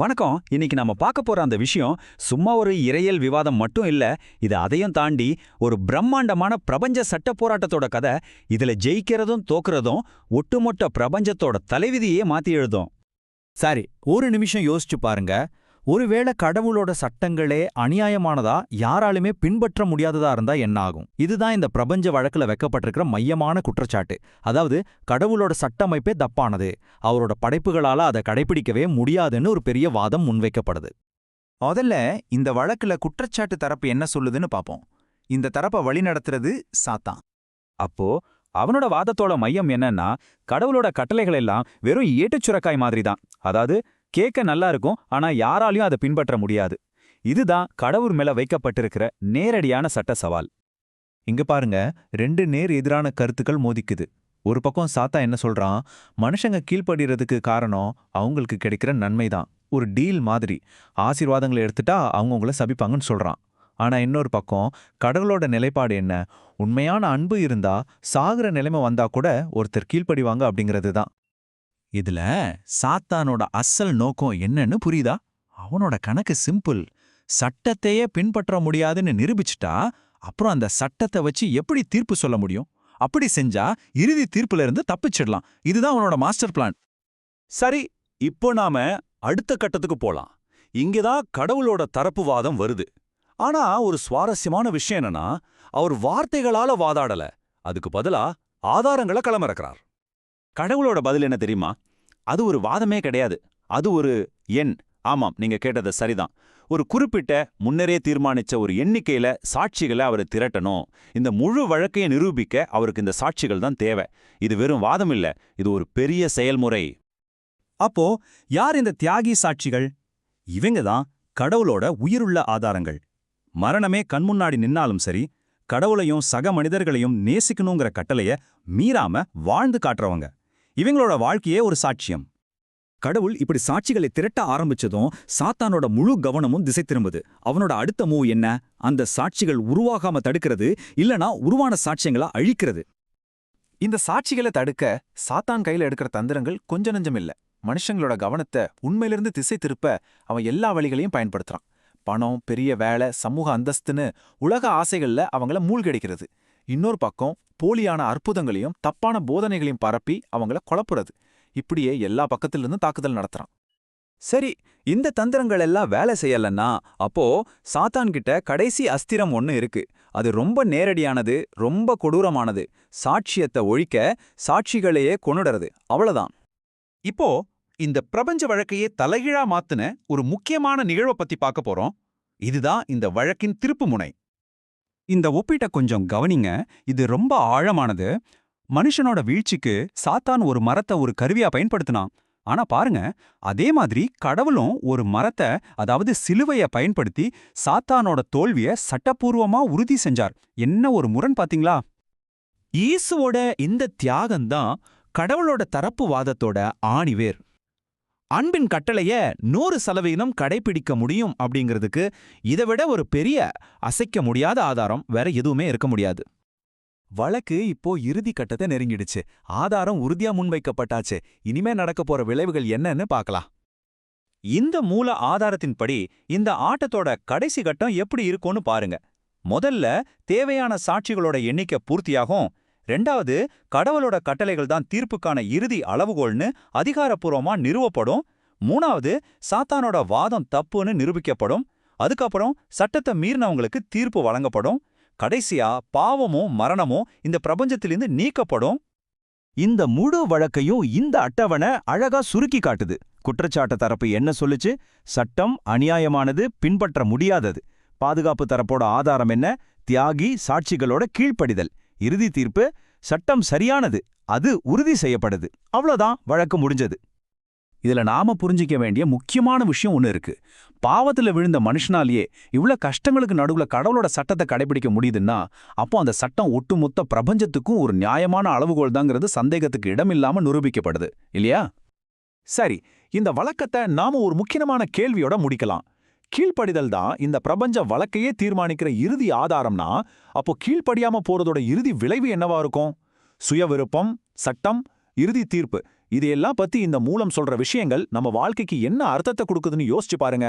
வணக்கம். இன்னைக்கு நாம பார்க்க போற அந்த விஷயம் சும்மா ஒரு இறையல் விவாதம் மட்டும் இல்ல இது அதையும் தாண்டி ஒரு பிரம்மாண்டமான பிரபஞ்ச சட்ட போராட்டத்தோட கதை இதுல ஜெயிக்கிறதும் தோக்குறதும் ஒட்டுமொத்த பிரபஞ்சத்தோட தலைவிதியே மாத்தி எழுதும். சரி ஒரு நிமிஷம் யோசிச்சு பாருங்க. ஒருவேளை கடவுளோட சட்டங்களே அநியாயமானதா? யாராலுமே பின்பற்ற முடியாததா இருந்தா என்ன ஆகும் இதுதான் இந்த பிரபஞ்ச வழக்குல வைக்கப்பட்டிருக்கிற மையமான குற்றச்சாட்டு. அதாவது கடவுளோட சட்டமைப்பே தப்பானது. அவரோட படைப்புகளால அதை கடைபிடிக்கவே முடியாதுன்னு ஒரு பெரிய வாதம் முன்வைக்கப்படுது. முதல்ல இந்த வழக்குல குற்றச்சாட்டு தரப்பு என்ன சொல்லுதுன்னு பாப்போம். இந்த தரப்பை வழிநடத்துறது சாத்தான். அப்போ அவனோட வாதத்தோட மையம் என்னன்னா கடவுளோட கட்டளைகள் எல்லாம் வெறும் ஏட்டுச்சுரக்காய் மாதிரி தான் அதாவது கேட்க நல்லா இருக்கும் ஆனா யாராலையும் அதை பின்பற்ற முடியாது. இதுதான் கடவுள் மேல வைக்கப்பட்டிருக்கிற நேரடியான சட்ட சவால். இங்க பாருங்க ரெண்டு நேர் எதிரான கருத்துக்கள் மோதிக்குது. ஒரு பக்கம் சாத்தா என்ன சொல்றான் மனுஷங்க கீழ்ப்படுறதுக்கு காரணம் அவங்களுக்கு கிடைக்கிற நன்மை தான் ஒரு டீல் மாதிரி ஆசீர்வாதங்களை எடுத்துட்டா அவங்கவுங்கள சபிப்பாங்கன்னு சொல்றான். ஆனா இன்னொரு பக்கம் கடவுளோட நிலைப்பாடு என்ன? உண்மையான அன்பு இருந்தா சாகுற நிலைமை வந்தா கூட ஒருத்தர் கீழ்ப்படிவாங்க அப்படிங்கிறது தான் இதுல சாத்தானோட அசல் நோக்கம் என்னன்னு புரியுதா? அவனோட கணக்கு சிம்பிள். சட்டத்தையே பின்பற்ற முடியாதுன்னு நிரூபிச்சிட்டா அப்புறம் அந்த சட்டத்தை வச்சு எப்படி தீர்ப்பு சொல்ல முடியும்? அப்படி செஞ்சா இறுதி தீர்ப்புல இருந்து தப்பிச்சிடலாம். இதுதான் அவனோட மாஸ்டர் பிளான். சரி இப்போ நாம அடுத்த கட்டத்துக்கு போலாம். இங்கதான் கடவுளோட தரப்பு வாதம் வருது. ஆனா ஒரு சுவாரஸ்யமான விஷயம் என்னன்னா அவர் வார்த்தைகளால வாதாடல. அதுக்கு பதிலா ஆதாரங்களை களமிறக்கிறார். கடவுளோட பதில் என்ன தெரியுமா? அது ஒரு வாதமே கிடையாது. அது ஒரு எண். ஆமாம் நீங்க கேட்டது சரிதான். ஒரு குறிப்பிட்ட முன்னரே தீர்மானிச்ச ஒரு எண்ணிக்கையில சாட்சிகளை அவர் திரட்டணும். இந்த முழு வழக்கையை நிரூபிக்க அவருக்கு இந்த சாட்சிகள் தான் தேவை. இது வெறும் வாதம் இல்ல இது ஒரு பெரிய செயல்முறை. அப்போ யார் இந்த தியாகி சாட்சிகள்? இவங்க தான் கடவுளோட உயிருள்ள ஆதாரங்கள். மரணமே கண்முன்னாடி நின்னாலும் சரி கடவுளையும் சக மனிதர்களையும் நேசிக்கணுங்கிற கட்டளைய மீறாம வாழ்ந்து காட்டுறவங்க. இவங்களோட வாழ்க்கையே ஒரு சாட்சியம். கடவுள் இப்படி சாட்சிகளை திரட்ட ஆரம்பிச்சதும் சாத்தானோட முழு கவனமும் திசை திரும்புது. அவனோட அடுத்த மூவ் என்ன? அந்த சாட்சிகள் உருவாகாம தடுக்கிறது இல்லனா உருவான சாட்சியங்களா அழிக்கிறது? இந்த சாட்சிகளை தடுக்க சாத்தான் கையில எடுக்கிற தந்திரங்கள் கொஞ்ச நஞ்சம் இல்ல. மனுஷங்களோட கவனத்தை உண்மையிலிருந்து திசை திருப்ப அவன் எல்லா வழிகளையும் பயன்படுத்துறான். பணம் பெரிய வேலை சமூக அந்தஸ்துன்னு உலக ஆசைகள்ல அவங்கள மூழ்கடிக்கிறது. இன்னொரு பக்கம் போலியான அற்புதங்களையும் தப்பான போதனைகளையும் பரப்பி அவங்கள குழப்புறது. இப்படியே எல்லா பக்கத்திலிருந்தும் தாக்குதல் நடத்துறான். சரி இந்த தந்திரங்கள் எல்லாம் வேலை செய்யலன்னா அப்போ சாத்தான்கிட்ட கடைசி அஸ்திரம் ஒன்னு இருக்கு. அது ரொம்ப நேரடியானது ரொம்ப கொடூரமானது. சாட்சியத்தை ஒழிக்க சாட்சிகளையே கொண்டுடுறது அவ்வளவுதான். இப்போ இந்த பிரபஞ்ச வழக்கையே தலைகீழா மாத்துன ஒரு முக்கியமான நிகழ்வை பத்தி பார்க்க போறோம். இதுதான் இந்த வழக்கின் திருப்புமுனை இந்த ஒப்பீட்டை கொஞ்சம் கவனிங்க. இது ரொம்ப ஆழமானது. மனுஷனோட வீழ்ச்சிக்கு சாத்தான் ஒரு மரத்தை ஒரு கருவியா பயன்படுத்தினான். ஆனா பாருங்க அதே மாதிரி கடவுளும் ஒரு மரத்தை அதாவது சிலுவைய பயன்படுத்தி சாத்தானோட தோல்விய சட்டப்பூர்வமா உறுதி செஞ்சார். என்ன ஒரு முரண் பாத்தீங்களா? ஈசுவோட இந்த தியாகம்தான் கடவுளோட தரப்பு வாதத்தோட ஆணிவேர். அன்பின் கட்டளைய நூறு சதவீதம் கடைபிடிக்க முடியும் அப்படிங்கிறதுக்கு இதை விட ஒரு பெரிய அசைக்க முடியாத ஆதாரம் வேற எதுவுமே இருக்க முடியாது. வழக்கு இப்போ இறுதி கட்டத்தை நெருங்கிடுச்சு. ஆதாரம் உறுதியா முன்வைக்கப்பட்டாச்சு. இனிமே நடக்க போற விளைவுகள் என்னன்னு பார்க்கலாம். இந்த மூல ஆதாரத்தின்படி இந்த ஆட்டத்தோட கடைசி கட்டம் எப்படி இருக்கும்னு பாருங்க. முதல்ல தேவையான சாட்சிகளோட எண்ணிக்கை பூர்த்தியாகும். ரெண்டாவது கடவுளோட கட்டளைகள் தான் தீர்ப்புக்கான இறுதி அளவுகோல்னு அதிகாரப்பூர்வமா நிறுவப்படும். மூணாவது சாத்தானோட வாதம் தப்புன்னு நிரூபிக்கப்படும். அதுக்கப்புறம் சட்டத்தை மீறினவங்களுக்கு தீர்ப்பு வழங்கப்படும். கடைசியா பாவமும் மரணமும் இந்த பிரபஞ்சத்திலிருந்து நீக்கப்படும். இந்த முழு வழக்கையும் இந்த அட்டவணை அழகா சுருக்கி காட்டுது. குற்றச்சாட்டு தரப்பு என்ன சொல்லுச்சு? சட்டம் அநியாயமானது பின்பற்ற முடியாதது. பாதுகாப்பு தரப்போட ஆதாரம் என்ன? தியாகி சாட்சிகளோட கீழ்ப்படிதல். இறுதி தீர்ப்பு சட்டம் சரியானது அது உறுதி செய்யப்படுது. அவ்வளோதான் வழக்கு முடிஞ்சது. இதுல நாம புரிஞ்சிக்க வேண்டிய முக்கியமான விஷயம் ஒன்று இருக்கு. பாவத்துல விழுந்த மனுஷனாலேயே இவ்ளோ கஷ்டங்களுக்கு நடுவுல கடவுளோட சட்டத்தை கடைபிடிக்க முடியுதுன்னா அப்போ அந்த சட்டம் ஒட்டுமொத்த பிரபஞ்சத்துக்கும் ஒரு நியாயமான அளவுகோல் தாங்கிறது சந்தேகத்துக்கு இடமில்லாம நிரூபிக்கப்படுது. இல்லையா? சரி இந்த வழக்கத்தை நாம ஒரு முக்கியமான கேள்வியோட முடிக்கலாம். கீழ்ப்படிதல் தான் இந்த பிரபஞ்ச வழக்கையே தீர்மானிக்கிற இறுதி ஆதாரம்னா அப்போ கீழ்ப்படியாம போறதோட இறுதி விளைவு என்னவா இருக்கும்? சுய விருப்பம் சட்டம் இறுதி தீர்ப்பு. இதையெல்லாம் பத்தி இந்த மூலம் சொல்ற விஷயங்கள் நம்ம வாழ்க்கைக்கு என்ன அர்த்தத்தை கொடுக்குதுன்னு யோசிச்சு பாருங்க.